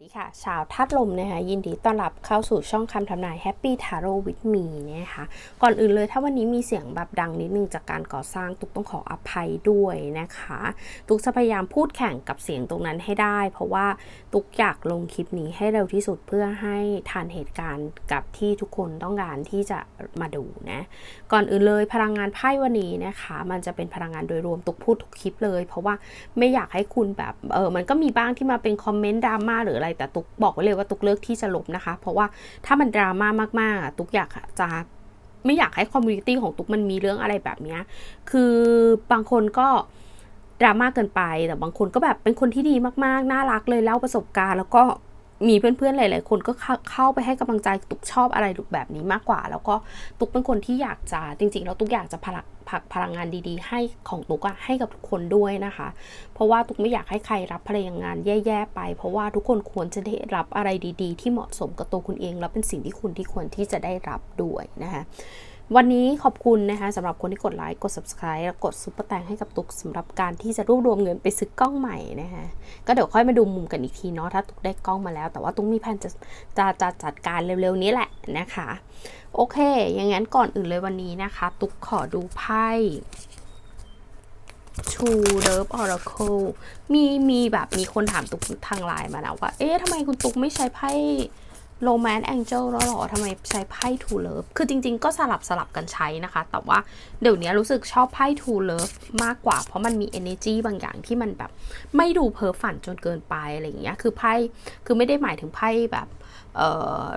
สวัสดีค่ะชาวธาตุลมนะคะยินดีต้อนรับเข้าสู่ช่องคำทำนาย Happy Tarot with me นะคะก่อนอื่นเลยถ้าวันนี้มีเสียงแบบดังนิดนึงจากการก่อสร้างตุกต้องขออภัยด้วยนะคะ ตุกจะพยายามพูดแข่งกับเสียงตรงนั้นให้ได้ เพราะว่าตุกอยากลงคลิปนี้ให้เร็วที่สุดเพื่อให้ทันเหตุการณ์กับที่ทุกคนต้องการที่จะมาดูนะก่อนอื่นเลยพลังงานไพ่วันนี้นะคะ มันจะเป็นพลังงานโดยรวมตุกพูดทุกคลิปเลย เพราะว่าไม่อยากให้คุณแบบเออมันก็มีบ้างที่มาเป็นคอมเมนต์ดราม่าหรืออะไรแต่ตุกบอกไว้เลยว่าตุกเลือกที่จะลบนะคะ เพราะว่าถ้ามันดราม่ามากๆอะตุกอยากจะไม่อยากให้คอมมูนิตี้ของตุกมันมีเรื่องอะไรแบบนี้คือบางคนก็ดราม่าเกินไป แต่บางคนก็แบบเป็นคนที่ดีมากๆ น่ารักเลยเล่าประสบการณ์ แล้วก็มีเพื่อนๆ หลายๆ คนก็เข้าเข้าไปให้กำลังใจตุกชอบอะไรแบบนี้มากกว่า แล้วก็ตุกเป็นคนที่อยากจะจริงๆ แล้วตุกอยากจะผลัก ผักพลังงานดีๆ ให้ของตุกอะให้กับทุกคนด้วยนะคะ เพราะว่าตุกไม่อยากให้ใครรับพลังงานแย่ๆไป เพราะว่าทุกคนควรจะได้รับอะไรดี ๆ ที่เหมาะสมกับตัวคุณเอง แล้วเป็นสิ่งที่คุณที่ควรที่จะได้รับด้วยนะคะ วันนี้ขอบคุณนะคะสำหรับคนที่กดไลค์กด subscribe และกดซุปเปอร์แตงให้กับตุกสำหรับการที่จะรวบรวมเงินไปซื้อกล้องใหม่นะคะก็เดี๋ยวค่อยมาดูมุมกันอีกทีเนาะถ้าตุกได้กล้องมาแล้ว แต่ว่าตุกมีแผนจะจะจะจัดการเร็วๆนี้แหละนะคะ โอเค อย่างนั้นก่อนอื่นเลยวันนี้นะคะ ตุกขอดูไพ่ True Love Oracle มีมีแบบมีคนถามตุกทางไลน์มาแล้วว่า เอ๊ะทำไมคุณตุกไม่ใช้ไพ่ โรแมนต์แองเจิล้วหรอทำไมใช้ไพ่ทูเลิฟคือจริงๆ ก็สลับสลับกันใช้นะคะ แต่ว่าเดี๋ยวนี้รู้สึกชอบไพ่ทูเลิฟมากกว่า เพราะมันมี energy บางอย่างที่มันแบบ ไม่ดูเพ้อฝันจนเกินไปอะไรอย่างเงี้ย คือไพ่ คือไม่ได้หมายถึงไพ่แบบ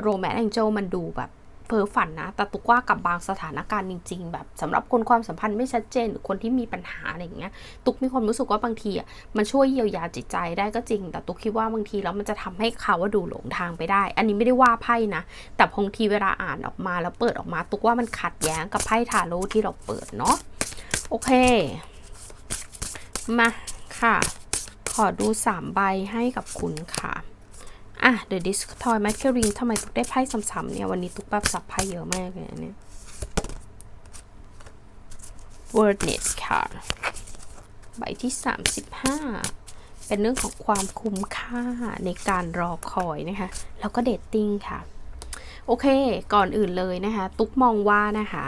โรแมนต์แองเจิลมันดูแบบ เพ้อฝันนะ แต่ตุกว่ากับบางสถานการณ์จริง ๆ แบบสำหรับคนความสัมพันธ์ไม่ชัดเจน หรือคนที่มีปัญหาอะไรอย่างเงี้ย ตุกมีความรู้สึกว่าบางทีอะมันช่วยเยียวยาจิตใจได้ก็จริง แต่ตุกคิดว่าบางทีแล้วมันจะทำให้เขาว่าดูหลงทางไปได้ อันนี้ไม่ได้ว่าไพ่นะ แต่บางทีเวลาอ่านออกมาแล้วเปิดออกมา ตุกว่ามันขัดแย้งกับไพ่ทาโร่ที่เราเปิดเนาะ โอเค มาค่ะ ขอดูสามใบให้กับคุณค่ะ อะ The Disc Toy m a c a r i n ทำไมตุกได้ไพ่ซ้ำๆเนี่ย วันนี้ตุกแบบสับไพ่เยอะมากเลยนเนี่ย Wordnet ค่ะ ใบที่ 35 เป็นเรื่องของความคุ้มค่าในการรอคอยนะคะ แล้วก็เดตติ้งค่ะ โอเค ก่อนอื่นเลยนะคะ ตุ๊กมองว่านะคะ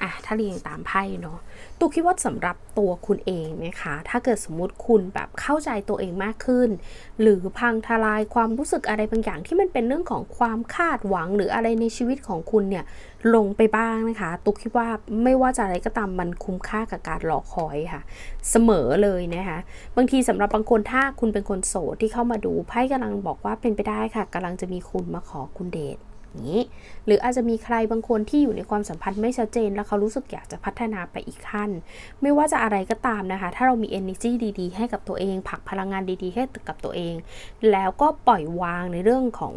อะถ้าเรียงตามไพ่เนาะตุ๊กคิดว่าสำหรับตัวคุณเองนะคะ ถ้าเกิดสมมติคุณแบบเข้าใจตัวเองมากขึ้น หรือพังทลายความรู้สึกอะไรบางอย่างที่มันเป็นเรื่องของความคาดหวังหรืออะไรในชีวิตของคุณเนี่ยลงไปบ้างนะคะ ตุ๊กคิดว่าไม่ว่าจะอะไรก็ตามมันคุ้มค่ากับการรอคอยค่ะ เสมอเลยนะคะบางทีสำหรับบางคนถ้าคุณเป็นคนโสดที่เข้ามาดูไพ่กำลังบอกว่าเป็นไปได้ค่ะกำลังจะมีคุณมาขอคุณเดท นี้ หรืออาจจะมีใครบางคนที่อยู่ในความสัมพันธ์ไม่ชัดเจน แล้วเขารู้สึกอยากจะพัฒนาไปอีกขั้น ไม่ว่าจะอะไรก็ตามนะคะ ถ้าเรามี energy ดีๆ ให้กับตัวเองผลักพลังงานดีๆ ให้กับตัวเอง แล้วก็ปล่อยวางในเรื่องของ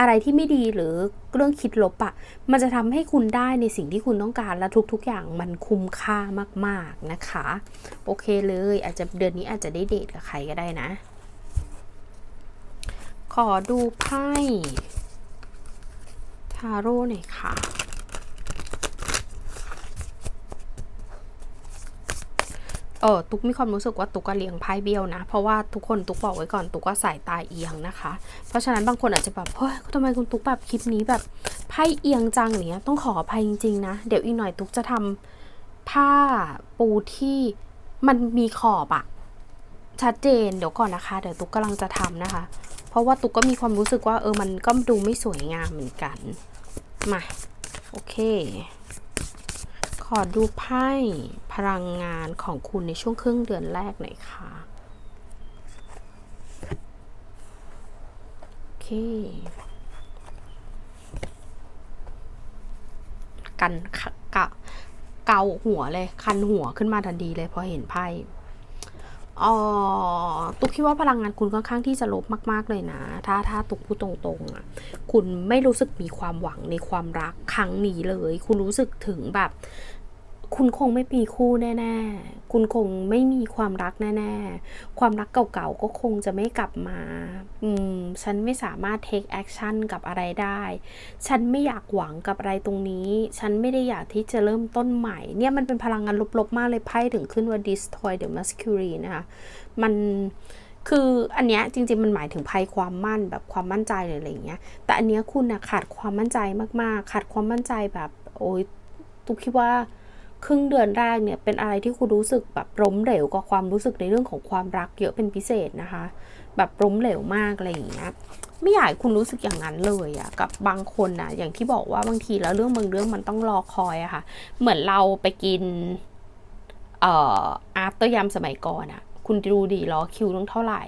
อะไรที่ไม่ดีหรือเรื่องคิดลบอะ่ะมันจะทำให้คุณได้ในสิ่งที่คุณต้องการและทุกๆ อย่างมันคุ้มค่ามาก ๆนะคะ โอเคเลย อาจจะเดือนนี้อาจจะได้เดทกับใครก็ได้นะ ขอดูไพ่ ทาโร่หน่อยค่ะ เออตุกมีความรู้สึกว่าตุกก็เลี้ยงไพ่เบี้ยวนะ เพราะว่าทุกคนตุกบอกไว้ก่อนตุกก็สายตาเอียงนะคะ เพราะฉะนั้นบางคนอาจจะแบบเฮ้ยทำไมคุณตุกแบบคลิปนี้แบบไพ่เอียงจังเนี้ยต้องขออภัยจริงๆนะ เดี๋ยวอีกหน่อยตุกจะทำผ้าปูที่มันมีขอบอะชัดเจนเดี๋ยวก่อนนะคะ เดี๋ยวตุกกำลังจะทำนะคะ เพราะว่าตุกก็มีความรู้สึกว่าเออมันก็ดูไม่สวยงามเหมือนกัน มา โอเค ขอดูไพ่พลังงานของคุณในช่วงครึ่งเดือนแรกหน่อยค่ะโอเค กันกะเกาหัวเลย คันหัวขึ้นมาทันทีเลยพอเห็นไพ่ อ๋อตุกคิดว่าพลังงานคุณค่อนข้างที่จะลบมาก ๆ เลยนะ ถ้าถ้าตุกพูดตรงๆอะคุณไม่รู้สึกมีความหวังในความรักครั้งนี้เลย คุณรู้สึกถึงแบบ คุณคงไม่มีคู่แน่ๆ คุณคงไม่มีความรักแน่ๆ ความรักเก่าๆ ก็คงจะไม่กลับมา อืม ฉันไม่สามารถ take action กับอะไรได้ ฉันไม่อยากหวังกับอะไรตรงนี้ ฉันไม่ได้อยากที่จะเริ่มต้นใหม่ เนี่ยมันเป็นพลังงานลบๆ มากเลยไพ่ถึงขึ้นว่า destroy the masculine นะคะ มันคืออันเนี้ยจริงๆมันหมายถึงภัยความมั่นแบบความมั่นใจหรืออะไรอย่างเงี้ย แต่อันเนี้ยคุณนะขาดความมั่นใจมากๆ ขาดความมั่นใจแบบโอ้ยตุกคิดว่า ครึ่งเดือนแรกเนี่ยเป็นอะไรที่คุณรู้สึกแบบล้มเหลวกับความรู้สึกในเรื่องของความรักเยอะเป็นพิเศษนะคะ แบบล้มเหลวมากอะไรอย่างเงี้ยไม่อยากคุณรู้สึกอย่างนั้นเลยอะกับบางคนอะอย่างที่บอกว่าบางทีแล้วเรื่องบางเรื่องมันต้องรอคอยอะค่ะ เหมือนเราไปกินเอ่ออาร์ตเตอร์ยำสมัยก่อนอะคุณดูดีรอคิวต้องเท่าไหร่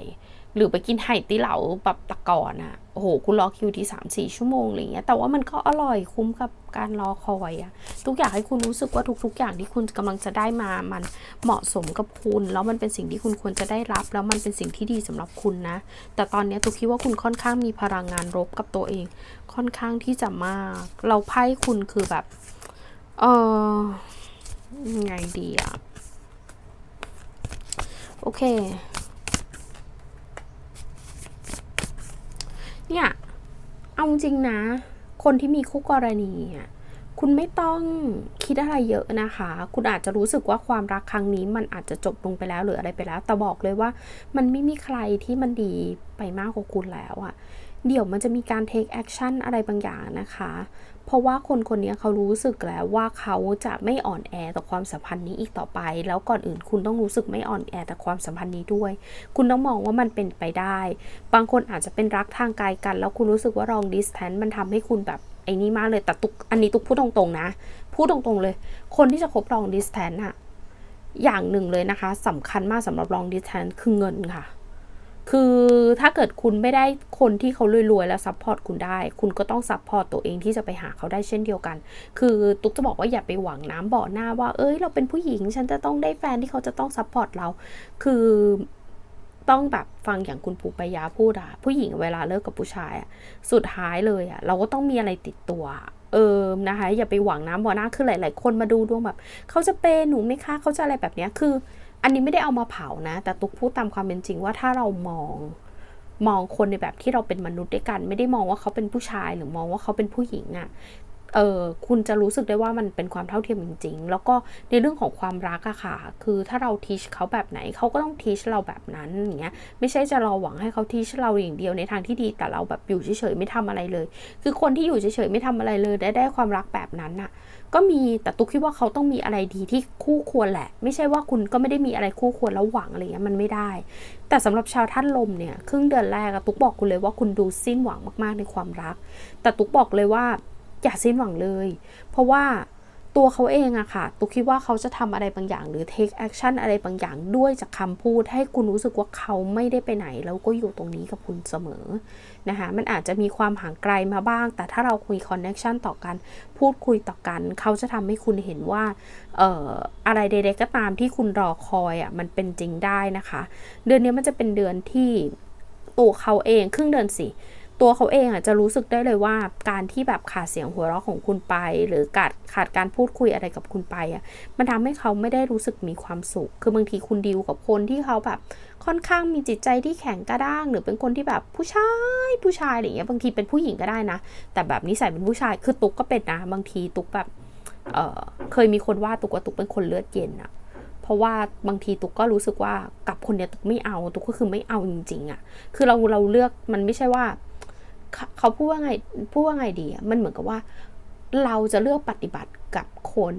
หรือไปกินไห่ตีเหลาแบบตะกอนอะโอ้โหคุณรอคิวที่สามสี่ชั่วโมงอะไรเงี้ยแต่ว่ามันก็อร่อยคุ้มกับการรอคอยอะทุกอย่างให้คุณรู้สึกว่าทุก ๆ อย่างที่คุณกำลังจะได้มามันเหมาะสมกับคุณ แล้วมันเป็นสิ่งที่คุณควรจะได้รับ แล้วมันเป็นสิ่งที่ดีสำหรับคุณนะ แต่ตอนนี้ตุกคิดว่าคุณค่อนข้างมีพลังงานรบกับตัวเอง ค่อนข้างที่จะมาก เราไพ่คุณคือแบบเออไงดีอะโอเค เนี่ย เอาจริงนะ คนที่มีคู่กรณีอะ คุณไม่ต้องคิดอะไรเยอะนะคะ คุณอาจจะรู้สึกว่าความรักครั้งนี้มันอาจจะจบลงไปแล้วหรืออะไรไปแล้ว แต่บอกเลยว่ามันไม่มีใครที่มันดีไปมากกว่าคุณแล้วอะเดี๋ยวมันจะมีการ take action อะไรบางอย่างนะคะ เพราะว่าคนคนนี้เขารู้สึกแล้วว่าเขาจะไม่อ่อนแอต่อความสัมพันธ์นี้อีกต่อไป แล้วก่อนอื่นคุณต้องรู้สึกไม่อ่อนแอต่อความสัมพันธ์นี้ด้วย คุณต้องมองว่ามันเป็นไปได้ บางคนอาจจะเป็นรักทางไกลกัน แล้วคุณรู้สึกว่า long distance มันทำให้คุณแบบ ไอ้นี่มากเลยแต่ตุกอันนี้ตุกพูดตรงๆนะ พูดตรงๆเลย คนที่จะคบ long distance อะอย่างหนึ่งเลยนะคะสำคัญมากสำหรับ long distance คือเงินค่ะ คือถ้าเกิดคุณไม่ได้คนที่เขารวยๆแล้วซัพพอร์ตคุณได้ คุณก็ต้องซัพพอร์ตตัวเองที่จะไปหาเขาได้เช่นเดียวกัน คือตุ๊กจะบอกว่าอย่าไปหวังน้ำบ่อหน้าว่า เอ้ยเราเป็นผู้หญิงฉันจะต้องได้แฟนที่เขาจะต้องซัพพอร์ตเรา คือ ต้องแบบฟังอย่างคุณปูปยาพูดอะผู้หญิงเวลาเลิกกับผู้ชายอะสุดท้ายเลยอะเราก็ต้องมีอะไรติดตัว เออนะคะ อย่าไปหวังน้ำบ่อหน้าคือหลาย ๆ คนมาดูดวงแบบเขาจะเปหนูไหมคะเขาจะอะไรแบบเนี้ยคือ อันนี้ไม่ได้เอามาเผานะ แต่ตุกพูดตามความเป็นจริงว่าถ้าเรามองมองคนในแบบที่เราเป็นมนุษย์ด้วยกัน ไม่ได้มองว่าเขาเป็นผู้ชายหรือมองว่าเขาเป็นผู้หญิงอะ เออคุณจะรู้สึกได้ว่ามันเป็นความเท่าเทียมจริง ๆ แล้วก็ในเรื่องของความรักอะค่ะ คือถ้าเราทีชเขาแบบไหนเขาก็ต้องทีชเราแบบนั้นอย่างเงี้ย ไม่ใช่จะรอหวังให้เขาทีชเราอย่างเดียวในทางที่ดี แต่เราแบบอยู่เฉยๆไม่ทำอะไรเลย คือคนที่อยู่เฉยๆไม่ทำอะไรเลย ได้ได้ความรักแบบนั้นอะก็มีแต่ตุ๊กคิดว่าเขาต้องมีอะไรดีที่คู่ควรแหละ ไม่ใช่ว่าคุณก็ไม่ได้มีอะไรคู่ควรแล้วหวังอะไรเงี้ยมันไม่ได้ แต่สำหรับชาวท่านลมเนี่ยครึ่งเดือนแรกตุ๊กบอกคุณเลยว่าคุณดูสิ้นหวังมากๆในความรัก แต่ตุ๊กบอกเลยว่า อย่าสิ้นหวังเลย เพราะว่าตัวเขาเองอะค่ะตุ๊กคิดว่าเขาจะทำอะไรบางอย่าง หรือ take action อะไรบางอย่างด้วยจากคำพูด ให้คุณรู้สึกว่าเขาไม่ได้ไปไหน แล้วก็อยู่ตรงนี้กับคุณเสมอนะคะมันอาจจะมีความห่างไกลมาบ้าง แต่ถ้าเราคุย connection ต่อกัน พูดคุยต่อกัน เขาจะทำให้คุณเห็นว่าเอ่ออะไรใดๆก็ตามที่คุณรอคอยอะมันเป็นจริงได้นะคะ เดือนนี้มันจะเป็นเดือนที่ตัวเขาเองครึ่งเดือนสิ ตัวเขาเองอะจะรู้สึกได้เลยว่าการที่แบบขาดเสียงหัวเราะของคุณไป หรือขาดขาดการพูดคุยอะไรกับคุณไปอะมันทำให้เขาไม่ได้รู้สึกมีความสุข คือบางทีคุณดีลกับคนที่เขาแบบค่อนข้างมีจิตใจที่แข็งกระด้าง หรือเป็นคนที่แบบผู้ชายผู้ชายอะไรเงี้ยบางทีเป็นผู้หญิงก็ได้นะ แต่แบบนิสัยเป็นผู้ชายคือตุ๊กก็เป็นนะ บางทีตุ๊กแบบเออเคยมีคนว่าตุ๊กว่าตุ๊กเป็นคนเลือดเย็นอะเพราะว่าบางทีตุ๊กก็รู้สึกว่ากับคนเนี้ยตุ๊กไม่เอาตุ๊กก็คือไม่เอาจริงๆอะคือเราเราเลือกมันไม่ใช่ว่า เขาพูดว่าไงพูดว่าไงดีอะมันเหมือนกับว่า เราจะเลือกปฏิบัติกับคน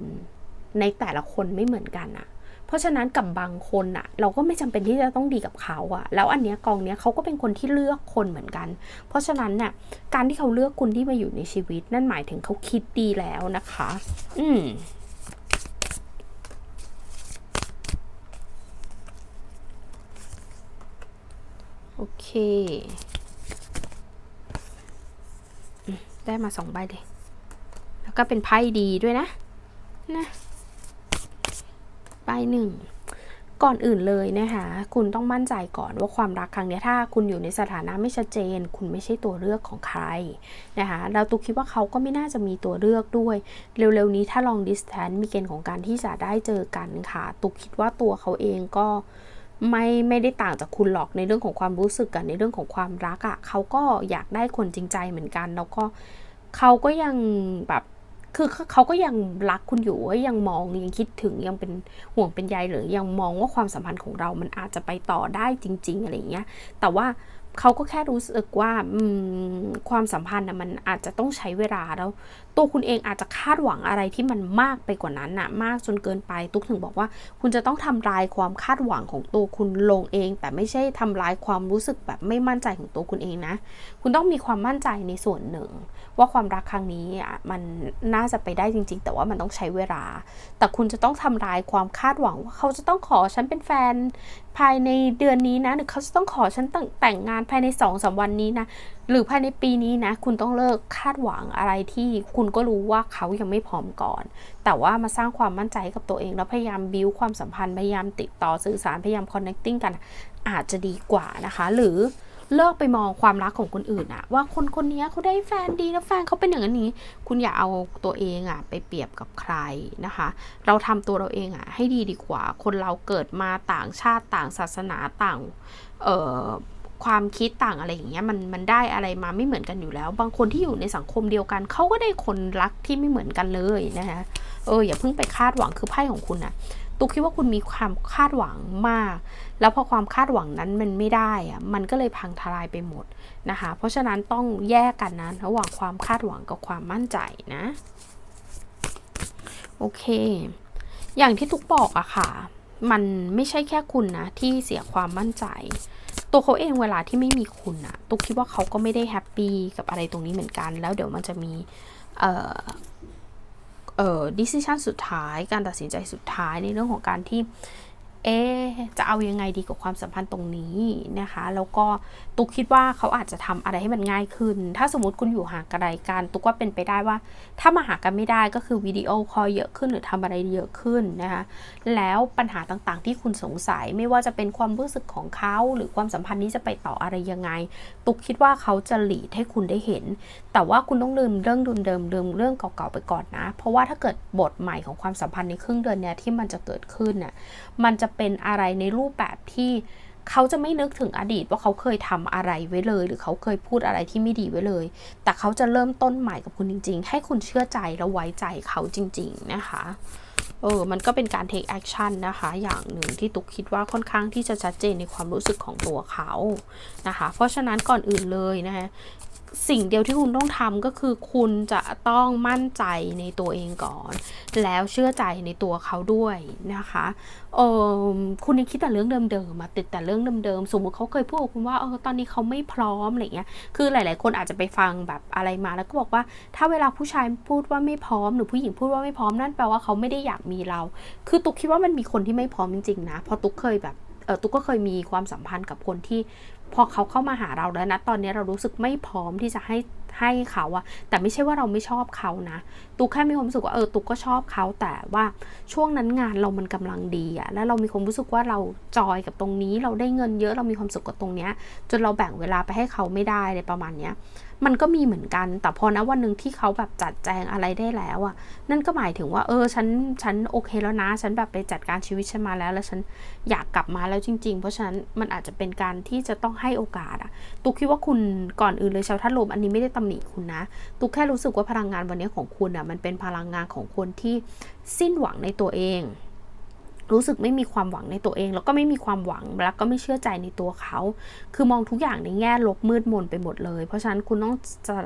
ในแต่ละคนไม่เหมือนกันอะเพราะฉะนั้นกับบางคนอะเราก็ไม่จำเป็นที่จะต้องดีกับเขาอะแล้วอันเนี้ยกองเนี้ยเขาก็เป็นคนที่เลือกคนเหมือนกัน เพราะฉะนั้นน่ะการที่เขาเลือกคุณที่มาอยู่ในชีวิต นั่นหมายถึงเขาคิดดีแล้วนะคะ อืมโอเค ได้มาสองใบเลย แล้วก็เป็นไพ่ดีด้วยนะ นะใบหนึ่งก่อนอื่นเลยนะคะคุณต้องมั่นใจก่อนว่าความรักครั้งนี้ถ้าคุณอยู่ในสถานะไม่ชัดเจน คุณไม่ใช่ตัวเลือกของใครนะคะแล้วตุกคิดว่าเขาก็ไม่น่าจะมีตัวเลือกด้วย เร็วๆนี้ถ้าลองดิสแทนมีเกณฑ์ของการที่จะได้เจอกันค่ะ ตุกคิดว่าตัวเขาเองก็ ไม่ไม่ได้ต่างจากคุณหรอกในเรื่องของความรู้สึกกันในเรื่องของความรักอะ่ะเขาก็อยากได้คนจริงใจเหมือนกัน แล้วก็เขาก็ยังแบบคือเขาก็ยังรักคุณอยู่ยังมองยังคิดถึงยังเป็นห่วงเป็นใยหรือยังมองว่าความสัมพันธ์ของเรา มันอาจจะไปต่อได้จริง ๆ อะไรอย่างเงี้ย แต่ว่า เขาก็แค่รู้สึกว่าความสัมพันธ์นะมันอาจจะต้องใช้เวลาแล้ว ตัวคุณเองอาจจะคาดหวังอะไรที่มันมากไปกว่านั้นนะมากจนเกินไป ตุ๊กถึงบอกว่า คุณจะต้องทำลายความคาดหวังของตัวคุณลงเอง แต่ไม่ใช่ทำลายความรู้สึกแบบไม่มั่นใจของตัวคุณเองนะ คุณต้องมีความมั่นใจในส่วนหนึ่ง ว่าความรักครั้งนี้มันน่าจะไปได้จริง ๆ แต่ว่ามันต้องใช้เวลา แต่คุณจะต้องทำลายความคาดหวังว่าเขาจะต้องขอฉันเป็นแฟนภายในเดือนนี้นะหรือเขาจะต้องขอฉันแต่งงานภายในสองสาวันนี้นะ หรือภายในปีนี้นะ คุณต้องเลิกคาดหวังอะไรที่คุณก็รู้ว่าเขายังไม่พร้อมก่อน แต่ว่ามาสร้างความมั่นใจกับตัวเอง แล้วพยายามบิวความสัมพันธ์พยายามติดต่อสื่อสารพยายามคอนเนคติ้งกันอาจจะดีกว่านะคะ หรือ เลิกไปมองความรักของคนอื่นอะว่าคนคนนี้เขาได้แฟนดีแล้วแฟนเขาเป็นอย่างนี้ คุณอย่าเอาตัวเองอะไปเปรียบกับใครนะคะ เราทำตัวเราเองอะให้ดีดีกว่า คนเราเกิดมาต่างชาติต่างศาสนาต่างเอ่อความคิดต่างอะไรอย่างเงี้ยมันมันได้อะไรมาไม่เหมือนกันอยู่แล้ว บางคนที่อยู่ในสังคมเดียวกันเขาก็ได้คนรักที่ไม่เหมือนกันเลยนะคะเอออย่าเพิ่งไปคาดหวังคือไพ่ของคุณอะ ตุ๊กคิดว่าคุณมีความคาดหวังมาก แล้วพอความคาดหวังนั้นมันไม่ได้อะมันก็เลยพังทลายไปหมดนะคะ เพราะฉะนั้นต้องแยกกันนะระหว่างความคาดหวังกับความมั่นใจนะ โอเค อย่างที่ทุกบอกอะค่ะ มันไม่ใช่แค่คุณนะที่เสียความมั่นใจ ตัวเขาเองเวลาที่ไม่มีคุณอะตุ๊กคิดว่าเขาก็ไม่ได้แฮปปี้กับอะไรตรงนี้เหมือนกัน แล้วเดี๋ยวมันจะมีเอ่อ decision สุดท้าย การตัดสินใจสุดท้ายในเรื่องของการที่ เอ๊จะเอายังไงดีกับความสัมพันธ์ตรงนี้นะคะ แล้วก็ตุ๊กคิดว่าเขาอาจจะทำอะไรให้มันง่ายขึ้น ถ้าสมมติคุณอยู่ห่างไกลกันตุ๊กว่าเป็นไปได้ว่า ถ้ามาหากันไม่ได้ก็คือวิดีโอคอลเยอะขึ้นหรือทำอะไรเยอะขึ้นนะคะแล้วปัญหาต่างๆ ที่คุณสงสัยไม่ว่าจะเป็นความรู้สึกของเขา หรือความสัมพันธ์นี้จะไปต่ออะไรยังไง ตุ๊กคิดว่าเขาจะหลีดให้คุณได้เห็น แต่ว่าคุณต้องลืมเรื่องเดิมลืมเรื่องเก่าๆไปก่อนนะ เพราะว่าถ้าเกิดบทใหม่ของความสัมพันธ์ในครึ่งเดือนเนี้ยที่มันจะเกิดขึ้นน่ะมันจะเป็นอะไรในรูปแบบที่เขาจะไม่นึกถึงอดีตว่าเขาเคยทำอะไรไว้เลย หรือเขาเคยพูดอะไรที่ไม่ดีไว้เลย แต่เขาจะเริ่มต้นใหม่กับคุณจริง ๆ ให้คุณเชื่อใจและไว้ใจเขาจริง ๆ นะคะเออ มันก็เป็นการ take action นะคะ อย่างหนึ่งที่ตุกคิดว่าค่อนข้างที่จะชัดเจนในความรู้สึกของตัวเขานะคะ เพราะฉะนั้นก่อนอื่นเลยนะคะ สิ่งเดียวที่คุณต้องทำก็คือคุณจะต้องมั่นใจในตัวเองก่อน แล้วเชื่อใจในตัวเขาด้วยนะคะเออคุณยังคิดแต่เรื่องเดิมๆมาติดแต่เรื่องเดิมๆสมมติเขาเคยพูดกับคุณว่าเออตอนนี้เขาไม่พร้อมอะไรเงี้ยคือหลาย ๆ คนอาจจะไปฟังแบบอะไรมาแล้วก็บอกว่า ถ้าเวลาผู้ชายพูดว่าไม่พร้อม หรือผู้หญิงพูดว่าไม่พร้อมนั่นแปลว่าเขาไม่ได้อยากมีเรา คือตุกคิดว่ามันมีคนที่ไม่พร้อมจริงๆนะเพราะตุกเคยแบบเออตุ๊กก็เคยมีความสัมพันธ์กับคนที่ พอเขาเข้ามาหาเราแล้วนะตอนนี้เรารู้สึกไม่พร้อมที่จะให้ให้เขาอะแต่ไม่ใช่ว่าเราไม่ชอบเขานะตุกแค่มีความรู้สึกว่าเออตุกก็ชอบเขาแต่ว่าช่วงนั้นงานเรามันกำลังดีอะแล้วเรามีความรู้สึกว่าเราจอยกับตรงนี้ เราได้เงินเยอะเรามีความสุขกับตรงเนี้ยจนเราแบ่งเวลาไปให้เขาไม่ได้เลยประมาณเนี้ย มันก็มีเหมือนกัน แต่พอนะวันหนึ่งที่เขาแบบจัดแจงอะไรได้แล้วอะนั่นก็หมายถึงว่า เออ ฉัน ฉันโอเคแล้วนะ ฉันแบบไปจัดการชีวิตฉันมาแล้ว แล้วฉันอยากกลับมาแล้วจริง ๆ เพราะฉะนั้นมันอาจจะเป็นการที่จะต้องให้โอกาสอะตุกคิดว่าคุณก่อนอื่นเลยชาวท่านลมอันนี้ไม่ได้ตำหนิคุณนะ ตุกแค่รู้สึกว่าพลังงานวันนี้ของคุณอะมันเป็นพลังงานของคนที่สิ้นหวังในตัวเอง รู้สึกไม่มีความหวังในตัวเอง แล้วก็ไม่มีความหวังแล้วก็ไม่เชื่อใจในตัวเขา คือมองทุกอย่างในแง่ลบมืดมนไปหมดเลย เพราะฉะนั้นคุณต้องจะ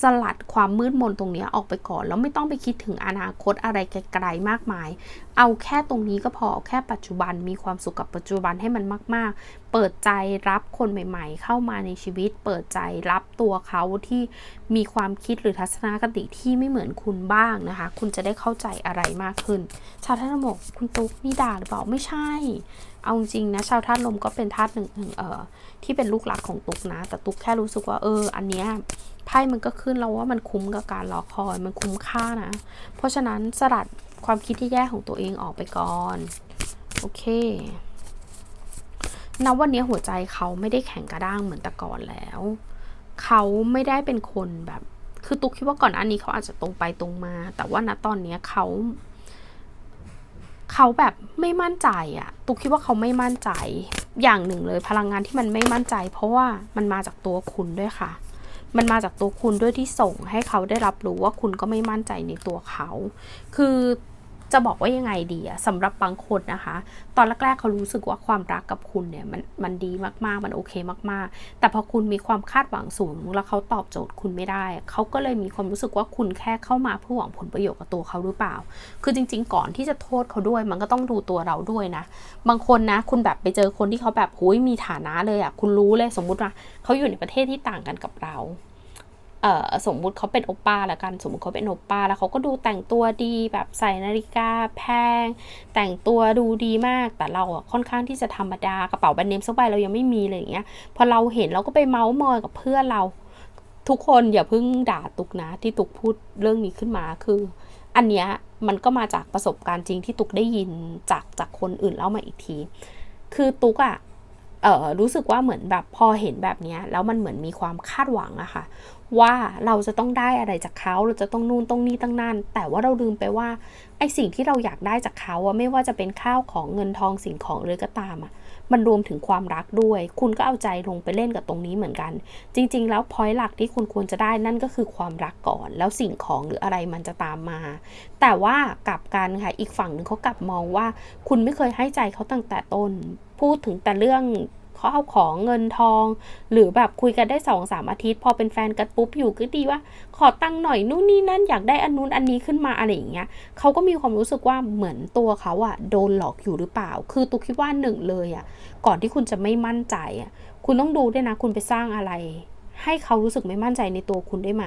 สลัดความมืดมนตรงนี้ออกไปก่อนแล้วไม่ต้องไปคิดถึงอนาคตอะไรไกลๆมากมาย เอาแค่ตรงนี้ก็พอแค่ปัจจุบันมีความสุขกับปัจจุบันให้มันมาก ๆ เปิดใจรับคนใหม่ ๆ เข้ามาในชีวิต เปิดใจรับตัวเขาที่มีความคิดหรือทัศนคติที่ไม่เหมือนคุณบ้างนะคะ คุณจะได้เข้าใจอะไรมากขึ้น ชาวท่านลมคุณตุ๊กนี่ด่าหรือเปล่าไม่ใช่ เอาจริงนะชาวท่านลมก็เป็นธาตุหนึ่งเออที่เป็นลูกหลักของตุ๊กนะ แต่ตุ๊กแค่รู้สึกว่าเออ อันเนี้ย ไพ่มันก็ขึ้นแล้วว่ามันคุ้มกับการรอคอยมันคุ้มค่านะ เพราะฉะนั้นสลัดความคิดที่แย่ของตัวเองออกไปก่อน โอเคนับวันนี้หัวใจเขาไม่ได้แข็งกระด้างเหมือนแต่ก่อนแล้ว เขาไม่ได้เป็นคนแบบ คือตุ๊กคิดว่าก่อนอันนี้เขาอาจจะตรงไปตรงมา แต่ว่าณตอนนี้เขา เขาแบบไม่มั่นใจอะตุ๊กคิดว่าเขาไม่มั่นใจ อย่างหนึ่งเลยพลังงานที่มันไม่มั่นใจ เพราะว่ามันมาจากตัวคุณด้วยค่ะ มันมาจากตัวคุณด้วยที่ส่งให้เขาได้รับรู้ว่าคุณก็ไม่มั่นใจในตัวเขา คือ จะบอกว่ายังไงดีอะสำหรับบางคนนะคะ ตอนแรกๆเขารู้สึกว่าความรักกับคุณเนี่ยมันมันดีมากๆ มันโอเคมากๆ แต่พอคุณมีความคาดหวังสูง แล้วเขาตอบโจทย์คุณไม่ได้ เขาก็เลยมีความรู้สึกว่าคุณแค่เข้ามาเพื่อหวังผลประโยชน์กับตัวเขาหรือเปล่า คือจริง ๆ ก่อนที่จะโทษเขาด้วย มันก็ต้องดูตัวเราด้วยนะ บางคนนะ คุณแบบไปเจอคนที่เขาแบบหุยมีฐานะเลยอะคุณรู้เลยสมมุติว่าเขาอยู่ในประเทศที่ต่างกันกับเรา สมมุติเขาเป็นโอป้าละกันสมมุติเขาเป็นโอป้าแล้วเขาก็ดูแต่งตัวดีแบบใส่นาฬิกาแพง แต่งตัวดูดีมากแต่เราอะค่อนข้างที่จะธรรมดากระเป๋าแบรนด์เนมสักใบเรายังไม่มีเลยอย่างเงี้ยพอเราเห็นเราก็ไปเมาส์มอยกับเพื่อนเรา ทุกคนอย่าเพิ่งด่าตุกนะที่ตุกพูดเรื่องนี้ขึ้นมาคือ อันเนี้ยมันก็มาจากประสบการณ์จริงที่ตุกได้ยินจากจากคนอื่นเล่ามาอีกที คือตุกอะเออรู้สึกว่าเหมือนแบบพอเห็นแบบเนี้ยแล้วมันเหมือนมีความคาดหวังอะค่ะ ว่าเราจะต้องได้อะไรจากเขาเราจะต้องนู่นต้องนี่ต้องนั่นแต่ว่าเราลืมไปว่าไอสิ่งที่เราอยากได้จากเขาอะไม่ว่าจะเป็นข้าวของเงินทองสิ่งของหรือก็ตามอะมันรวมถึงความรักด้วย คุณก็เอาใจลงไปเล่นกับตรงนี้เหมือนกัน จริง ๆ แล้วพอยต์หลักที่คุณควรจะได้นั่นก็คือความรักก่อน แล้วสิ่งของหรืออะไรมันจะตามมา แต่ว่ากลับกันค่ะอีกฝั่งหนึ่งเขากลับมองว่า คุณไม่เคยให้ใจเขาตั้งแต่ต้น พูดถึงแต่เรื่อง ขาเอาของเงินทอง หรือแบบคุยกันได้สองสามอาทิตย์ พอเป็นแฟนกันปุ๊บอยู่ก็ดีว่า ขอตังค์หน่อยนู่นนี่นั่นอยากได้อันนู้นอันนี้ขึ้นมาอะไรอย่างเงี้ยเขาก็มีความรู้สึกว่าเหมือนตัวเขาอะโดนหลอกอยู่หรือเปล่า คือตุกคิดว่าหนึ่งเลยอะก่อนที่คุณจะไม่มั่นใจอะคุณต้องดูด้วยนะคุณไปสร้างอะไร ให้เขารู้สึกไม่มั่นใจในตัวคุณได้ไหม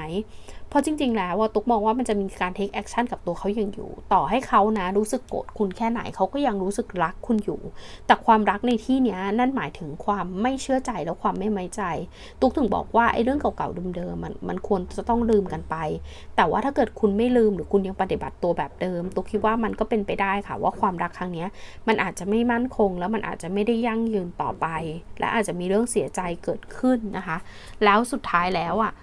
เพราะจริง ๆ แล้วว่าตุกมองว่ามันจะมีการ take action กับตัวเขาอย่างอยู่ ต่อให้เขานะรู้สึกโกรธคุณแค่ไหนเขาก็ยังรู้สึกรักคุณอยู่ แต่ความรักในที่เนี้ยนั่นหมายถึงความไม่เชื่อใจและความไม่ไว้ใจ ตุกถึงบอกว่าไอ้เรื่องเก่าๆเดิมๆมันมันควรจะต้องลืมกันไป แต่ว่าถ้าเกิดคุณไม่ลืมหรือคุณยังปฏิบัติตัวแบบเดิม ตุกคิดว่ามันก็เป็นไปได้ค่ะว่าความรักครั้งนี้มันอาจจะไม่มั่นคง แล้วมันอาจจะไม่ได้ยั่งยืนต่อไป และอาจจะมีเรื่องเสียใจเกิดขึ้นนะคะ แล้วสุดท้ายแล้วอะเอ่อ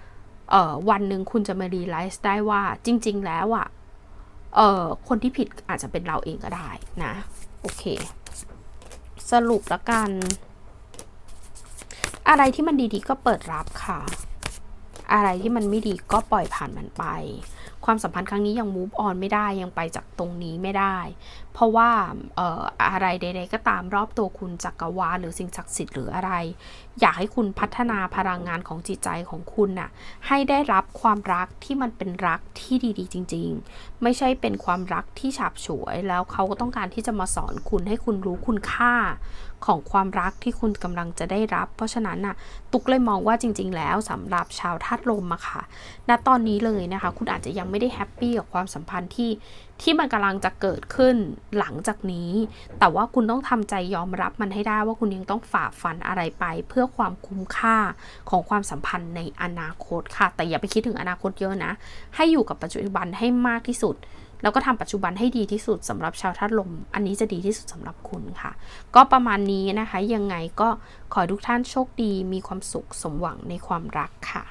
วันหนึ่งคุณจะมารีไลซ์ได้ว่าจริง ๆ แล้วอะเอ่อคนที่ผิดอาจจะเป็นเราเองก็ได้นะ โอเค สรุปละกัน อะไรที่มันดีๆ ก็เปิดรับค่ะ อะไรที่มันไม่ดีก็ปล่อยผ่านมันไป ความสัมพันธ์ครั้งนี้ยัง move on ไม่ได้ยังไปจากตรงนี้ไม่ได้เพราะว่าอออะไรใดๆก็ตามรอบตัวคุณจักรวาลหรือสิ่งศักดิ์สิทธิ์หรืออะไร อยากให้คุณพัฒนาพลังงานของจิตใจของคุณน่ะให้ได้รับความรักที่มันเป็นรักที่ดีๆ จริง ๆ ไม่ใช่เป็นความรักที่ฉาบฉวยแล้วเขาก็ต้องการที่จะมาสอนคุณให้คุณรู้คุณค่าของความรักที่คุณกำลังจะได้รับ เพราะฉะนั้นน่ะตุกเลยมองว่าจริง ๆ แล้วสำหรับชาวธาตุลมอะค่ะณตอนนี้เลยนะคะ คุณอาจจะยังไม่ได้แฮปปี้กับความสัมพันธ์ที่ ที่มันกำลังจะเกิดขึ้นหลังจากนี้ แต่ว่าคุณต้องทำใจยอมรับมันให้ได้ว่าคุณยังต้องฝ่าฟันอะไรไป เพื่อความคุ้มค่าของความสัมพันธ์ในอนาคตค่ะ แต่อย่าไปคิดถึงอนาคตเยอะนะ ให้อยู่กับปัจจุบันให้มากที่สุด แล้วก็ทำปัจจุบันให้ดีที่สุดสำหรับชาวธาตุลม อันนี้จะดีที่สุดสำหรับคุณค่ะ ก็ประมาณนี้นะคะ ยังไงก็ขอให้ทุกท่านโชคดี มีความสุขสมหวังในความรักค่ะ